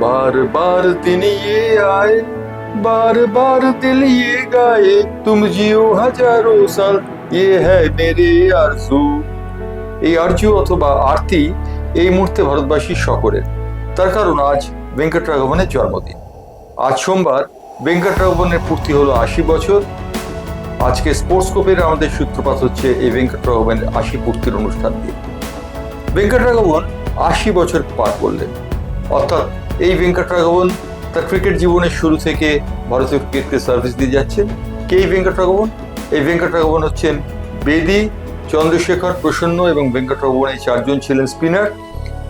बार बार दिन ये आए बार बार दिल ये गाए तुम जियो হাজারো সাল ये है मेरे आरज़ू এই আরজু অথবা আরতি এই মুহূর্তে ভারতবাসীর সকলের তার কারণ আজ ভেঙ্কটরাঘবনের জন্মদিন আজ সোমবার ভেঙ্কটরাঘবনের পূর্তি হলো আশি বছর আজকে স্পোর্টস কোপের আমাদের সূত্রপাত হচ্ছে এই ভেঙ্কটরাঘবনের আশি পূর্তির অনুষ্ঠান দিয়ে ভেঙ্কটরাঘবন আশি বছর পার করলেন অর্থাৎ এই ভেঙ্কটরাঘবন তার ক্রিকেট জীবনের শুরু থেকে ভারতীয় ক্রিকেটকে সার্ভিস দিয়ে যাচ্ছেন। কে এই ভেঙ্কটরাঘবন এই ভেঙ্কটরাঘবন হচ্ছেন বেদি, চন্দ্রশেখর প্রসন্ন এবং ভেঙ্কটরাঘবন এই চারজন ছিলেন স্পিনার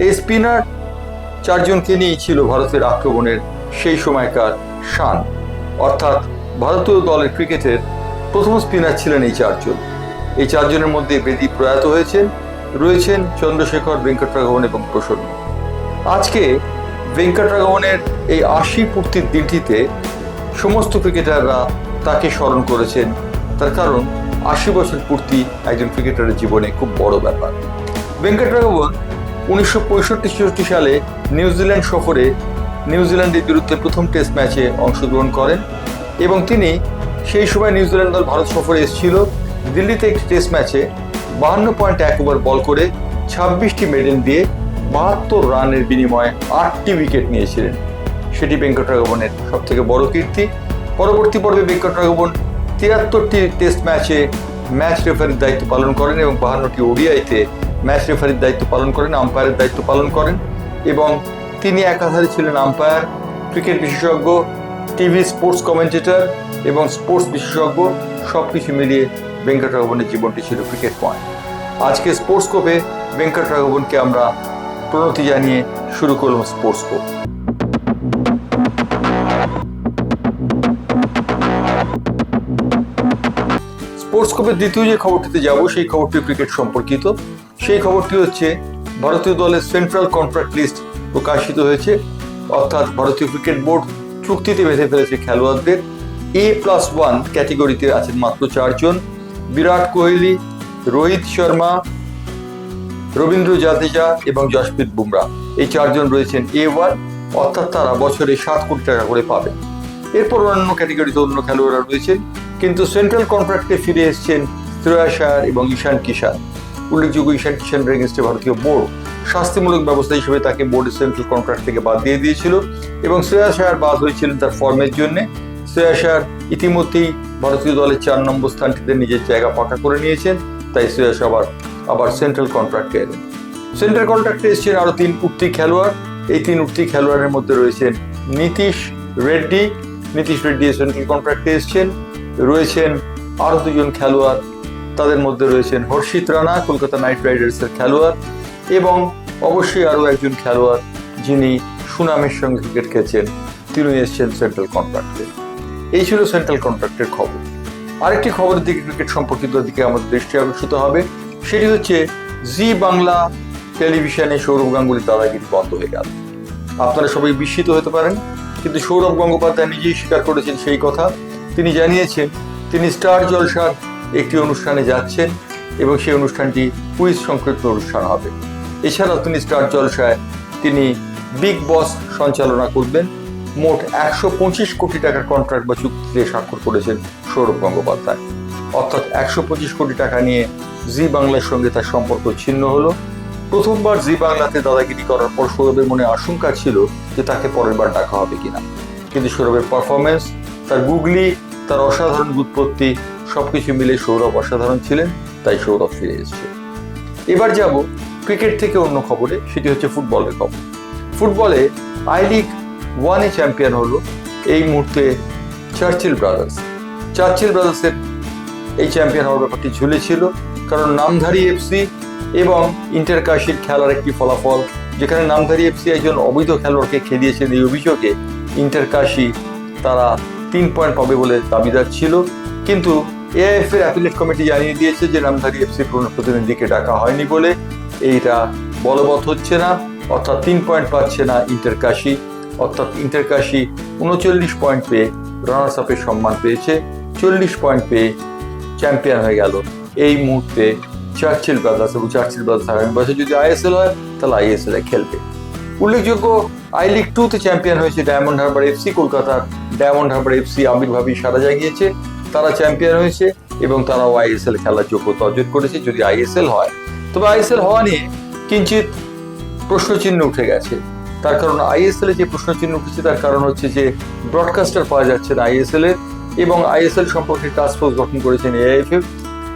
এই স্পিনার চারজনকে নিয়েই ছিল ভারতের আক্রমণের সেই সময়কার শান। অর্থাৎ ভারতীয় দলের ক্রিকেটের প্রথম স্পিনার ছিলেন এই চারজন। এই চারজনের মধ্যে বেদি প্রয়াত হয়েছেন, রয়েছেন চন্দ্রশেখর ভেঙ্কটরাঘবন এবং প্রসন্ন। আজকে ভেঙ্কটরাঘবনের এই আশি পূর্তির দিনটিতে সমস্ত ক্রিকেটাররা তাকে স্মরণ করেছেন। তার কারণ আশি বছর পূর্তি একজন ক্রিকেটারের জীবনে খুব বড় ব্যাপার। ভেঙ্কটরাঘবন উনিশশো পঁয়ষট্টি ছেষট্টি সালে নিউজিল্যান্ড সফরে নিউজিল্যান্ডের বিরুদ্ধে প্রথম টেস্ট ম্যাচে অংশগ্রহণ করেন এবং তিনি সেই সময় নিউজিল্যান্ড দল ভারত সফরে এসেছিল। দিল্লিতে একটি টেস্ট ম্যাচে বাহান্ন পয়েন্ট এক ওভার বল করে ছাব্বিশটি মেডেল দিয়ে বাহাত্তর রানের বিনিময়ে আটটি উইকেট নিয়েছিলেন। সেটি ভেঙ্কটরাঘবনের সব থেকে বড় কীর্তি। পরবর্তী পর্বে ভেঙ্কটরাঘবন তিয়াত্তরটি টেস্ট ম্যাচে ম্যাচ রেফারির দায়িত্ব পালন করেন এবং বাহান্নটি ওডিআইতে ম্যাচ রেফারির দায়িত্ব পালন করেন, আম্পায়ারের দায়িত্ব পালন করেন এবং তিনি একাধারে ছিলেন আম্পায়ার, ক্রিকেট বিশেষজ্ঞ, টিভি স্পোর্টস কমেন্টেটর এবং স্পোর্টস বিশেষজ্ঞ সব কিছু মিলিয়ে ভেঙ্কটরাঘবনের জীবনটি ছিল ক্রিকেট পয়েন্ট। আজকে স্পোর্টস কোপে ভেঙ্কটরাঘবনকে আমরা প্রণতি জানিয়ে শুরু করলাম স্পোর্টস কোপ স্পোর্টস কোপের দ্বিতীয় যে খবরটিতে যাব, সেই খবরটি ক্রিকেট সম্পর্কিত। সেই খবরটি হচ্ছে, ভারতীয় দলের সেন্ট্রাল কন্ট্রাক্ট লিস্ট প্রকাশিত হয়েছে। অর্থাৎ ভারতীয় ক্রিকেট বোর্ড চুক্তিতে বেঁধে ফেলেছে খেলোয়াড়দের। এ প্লাস ওয়ান ক্যাটেগরিতে আছেন মাত্র চারজন। বিরাট কোহলি, রোহিত শর্মা রবীন্দ্র জাদেজা এবং জসপ্রীত বুমরা। এই চারজন রয়েছেন এ ওয়ান অর্থাৎ তারা বছরে সাত কোটি টাকা করে পাবেন এরপর অন্যান্য ক্যাটেগরিতে অন্য খেলোয়াড়রা রয়েছেন, কিন্তু সেন্ট্রাল কন্ট্রাক্টে ফিরে এসেছেন শ্রেয়া শায়ার এবং ঈশান কিষান। উল্লেখযোগ্য ঈশান কিষানের এগেনস্টে ভারতীয় বোর্ড। শাস্তিমূলক ব্যবস্থা হিসেবে তাকে বোর্ডের সেন্ট্রাল কন্ট্রাক্ট থেকে বাদ দিয়ে দিয়েছিল এবং শ্রেয়া শায়ার বাদ হয়েছিলেন তার ফর্মের জন্য। শ্রেয়া শায়ার ইতিমধ্যেই ভারতীয় দলের চার নম্বর স্থানটিতে নিজের জায়গা পাকা করে নিয়েছেন, তাই শ্রেয়া আবার আবার সেন্ট্রাল কন্ট্রাক্টে এলেন সেন্ট্রাল কন্ট্রাক্টে এসেছেন আরও তিন উঠতি খেলোয়াড় এই তিন উঠতি খেলোয়াড়ের মধ্যে রয়েছেন নীতিশ রেড্ডি নীতিশ রেড্ডি সেন্ট্রাল কন্ট্রাক্টে এসেছেন রয়েছেন আরও দুজন খেলোয়াড় তাদের মধ্যে রয়েছেন হর্ষিত রানা কলকাতা নাইট রাইডার্সের খেলোয়াড় এবং অবশ্যই আরও একজন খেলোয়াড় যিনি সুনামের সঙ্গে ক্রিকেট খেলছেন তিনি এসেছেন সেন্ট্রাল কন্ট্রাক্টে এই ছিল সেন্ট্রাল কন্ট্রাক্টের খবর আরেকটি খবরের দিকে ক্রিকেট সম্পর্কিত দিকে আমাদের দৃষ্টি আকর্ষিত হবে। সেটি হচ্ছে জি বাংলা টেলিভিশনে সৌরভ গাঙ্গুলির দাদাগিরি বন্ধ হয়ে গেল। আপনারা সবাই বিস্মিত হতে পারেন, কিন্তু সৌরভ গঙ্গোপাধ্যায় নিজেই স্বীকার করেছেন সেই কথা। তিনি জানিয়েছেন, তিনি স্টার জলসার একটি অনুষ্ঠানে যাচ্ছেন এবং সেই অনুষ্ঠানটি কুইজ সংক্রান্ত অনুষ্ঠান হবে। এছাড়াও তিনি স্টার জলসায় তিনি বিগ বস সঞ্চালনা করবেন। মোট একশো পঁচিশ কোটি টাকার কন্ট্রাক্ট বা চুক্তিতে স্বাক্ষর করেছেন সৌরভ গঙ্গোপাধ্যায়। অর্থাৎ একশো পঁচিশ কোটি টাকা নিয়ে জি বাংলার সঙ্গে তার সম্পর্ক ছিন্ন হলো। প্রথমবার জি বাংলাতে দাদাগিরি করার পর সৌরভের মনে আশঙ্কা ছিল যে তাকে পরের বার ডাকা হবে কিনা। কিন্তু সৌরভের পারফরমেন্স তার গুগলি, তার অসাধারণ উৎপত্তি সবকিছু মিলে সৌরভ অসাধারণ ছিলেন, তাই সৌরভ ফিরে এসেছে। এবার যাব ক্রিকেট থেকে অন্য খবরে, সেটি হচ্ছে ফুটবলের খবর। ফুটবলে আই লিগ ওয়ানে চ্যাম্পিয়ন হলো এই মুহূর্তে চার্চিল ব্রাদার্স। চার্চিল ব্রাদার্সের এই চ্যাম্পিয়ন হওয়ার ব্যাপারটি ঝুলেছিল, কারণ নামধারী এফসি এবং ইন্টারকাশির খেলার একটি ফলাফল, যেখানে নামধারী এফসি একজন অবৈধ খেলোয়াড়কে খেলিয়েছেন এই অভিযোগে ইন্টারকাশি তারা তিন পয়েন্ট পাবে বলে দাবিদার ছিল। কিন্তু এআইএফ এর অ্যাপিলেট কমিটি জানিয়ে দিয়েছে যে নামধারী এফসি প্রতিনিধিকে ডাকা হয়নি বলে। এইটা বলবৎ হচ্ছে না, অর্থাৎ তিন পয়েন্ট পাচ্ছে না ইন্টারকাশি অর্থাৎ ইন্টারকাশি উনচল্লিশ পয়েন্ট পেয়ে রানার্স আপের সম্মান পেয়েছে, চল্লিশ পয়েন্ট পেয়ে চ্যাম্পিয়ন হয়ে গেল। এই মুহূর্তে চার্চিল ব্রাদার্স এবং চার্চিল ব্রাদার্স আগামী বছর যদি আইএসএল হয়, তাহলে আইএসএল এ খেলবে। উল্লেখযোগ্য আই লিগ টুতে চ্যাম্পিয়ন হয়েছে ডায়মন্ড হারবার এফসি কলকাতার ডায়মন্ড হারবার এফসি আমিরভাবেই সারা জাগিয়েছে তারা চ্যাম্পিয়ন হয়েছে এবং তারাও আইএসএল খেলার যোগ্যতা অর্জন করেছে, যদি আইএসএল হয়। তবে আইএসএল হওয়া নিয়ে কিঞ্চিত প্রশ্নচিহ্ন উঠে গেছে। তার কারণ আইএসএল এ যে প্রশ্নচিহ্ন উঠেছে, তার কারণ হচ্ছে যে ব্রডকাস্টার পাওয়া যাচ্ছে না আইএসএল এর এবং আইএসএল সম্পর্কে টাস্ক ফোর্স গঠন করেছেন এআইএফএফ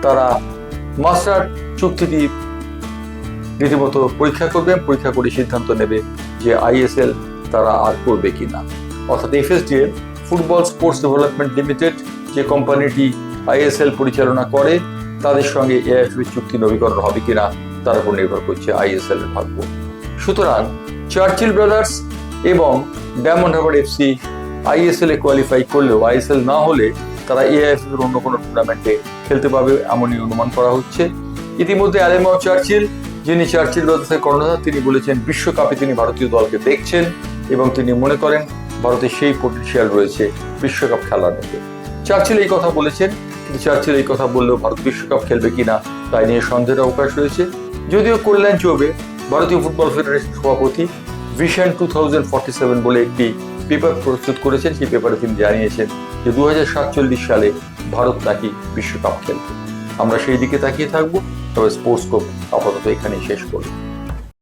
তারা মাস্টার চুক্তিটি রীতিমতো পরীক্ষা করবেন, পরীক্ষা করে সিদ্ধান্ত নেবে যে আইএসএল তারা আর করবে কিনা। অর্থাৎ FSDL football sports development limited যে কোম্পানিটি আইএসএল পরিচালনা করে, তাদের সঙ্গে এআইএফএফ চুক্তি নবীকরণ হবে কিনা, তার উপর নির্ভর করছে আইএসএল এর ভাগ্য। সুতরাং চার্চিল ব্রাদার্স এবং ডায়মন্ড হারবার এফসি আইএসএল এ কোয়ালিফাই করলেও আইএসএল না হলে তারা এআইএফএফ এর অন্য কোনো টুর্নামেন্টে খেলতে পারবে এমনই অনুমান করা হচ্ছে। ইতিমধ্যে অ্যালেমাও চার্চিল যিনি চার্চিল ব্রাদার্সের কর্ণধার, তিনি বলেছেন, বিশ্বকাপে তিনি ভারতীয় দলকে দেখছেন এবং তিনি মনে করেন, ভারতের সেই পটেনশিয়াল রয়েছে বিশ্বকাপ খেলার মধ্যে। চার্চিল এই কথা বলেছেন, কিন্তু চার্চিল এই কথা বললেও ভারত বিশ্বকাপ খেলবে কিনা তাই নিয়ে সন্দেহের অবকাশ রয়েছে। যদিও কল্যাণ চৌবে, ভারতীয় ফুটবল ফেডারেশন সভাপতি ভিশন টু বলে একটি পেপার প্রস্তুত করেছেন। সেই পেপারে তিনি জানিয়েছেন যে দু সাতচল্লিশ সালে ভারত নাকি বিশ্বকাপ খেলবে। আমরা সেই দিকে তাকিয়ে থাকব, তবে স্পোর্টস কোপ আপাতত এখানেই শেষ করব